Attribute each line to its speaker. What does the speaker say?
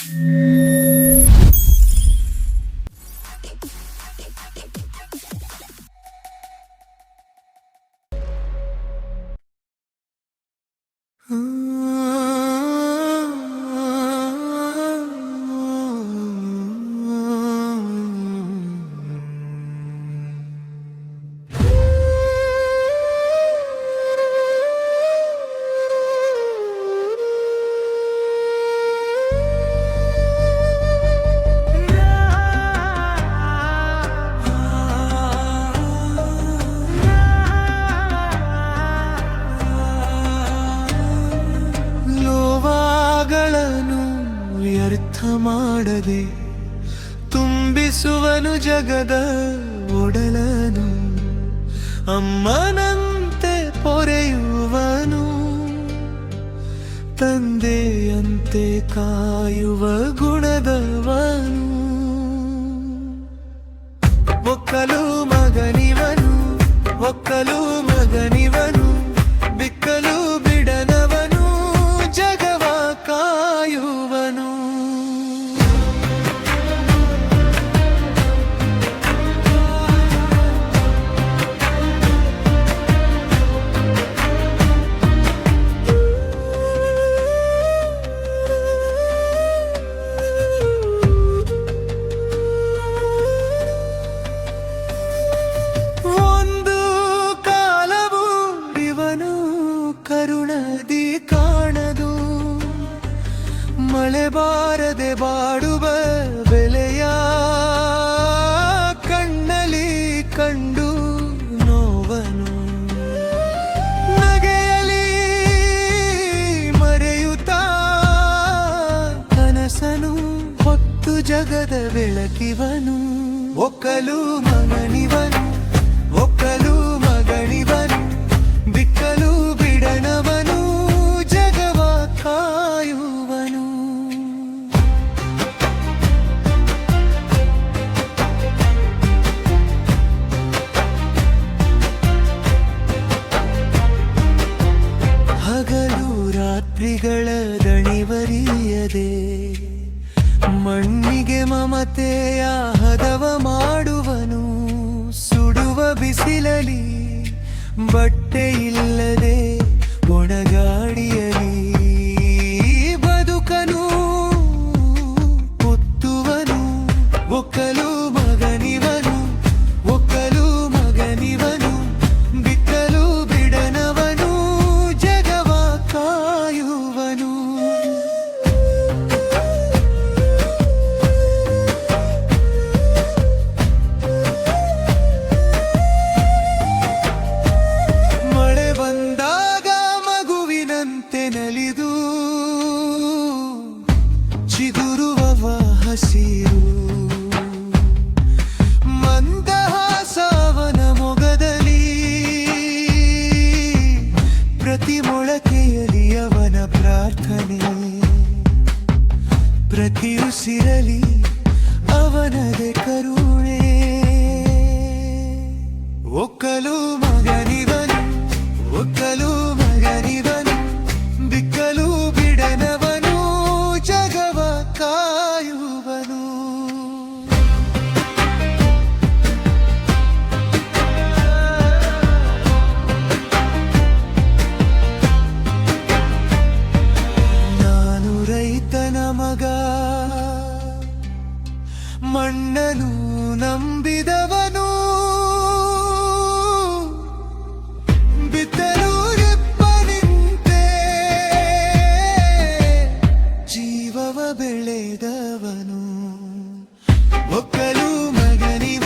Speaker 1: Thank you. ವ್ಯರ್ಥ ಮಾಡದೆ ತುಂಬಿಸುವನು ಜಗದ ಒಡಲನು ಅಮ್ಮನಂತೆ ಪೊರೆಯುವನು ತಂದೆಯಂತೆ ಕಾಯುವ ಗುಣದವನು. ಒಕ್ಕಲು ಮಗನಿವನು ಒಕ್ಕಲು ಮಳೆ ಬಾರದೆ ಬಾಡುವ ಬೆಲೆಯ ಕಣ್ಣಲಿ ಕಂಡು ನೋವನು. ನಗೆಯಲಿ ಮರೆಯುತ್ತ ಕನಸನು ಹೊತ್ತು ಜಗದ ಬೆಳಕಿವನು. ಒಕ್ಕಲು ಮಗನಿವನು ಒಕ್ಕಲು ಮಗನಿವನು, ಬಿಕ್ಕಲು ದಣಿವರಿಯದೆ ಮಣ್ಣಿಗೆ ಮಮತೆಯ ಹದವ ಮಾಡುವನು ಸುಡುವ ಬಿಸಿಲಲಿ ಬಟ್ಟೆ ಇಲ್ಲದೆ ಹಸಿರು ಮಂದಹಾಸವನ ಮೊಗದಲ್ಲಿ ಪ್ರತಿ ಮೊಳಕೆಯಲ್ಲಿ ಅವನ ಪ್ರಾರ್ಥನೆ. ಪ್ರತಿ ಉಸಿರಲಿ ಅವನದೆ ಕರುಣೆ. ಒಕ್ಕಲು ಮಗನಿವನು ಒಕ್ಕಲು ಕನಸನು ನಂಬಿದವನು ಬಿತ್ತಲು ನಿಂತೆ ಜೀವವ ಬೆಳೆದವನು ಒಕ್ಕಲು ಮಗನಿವ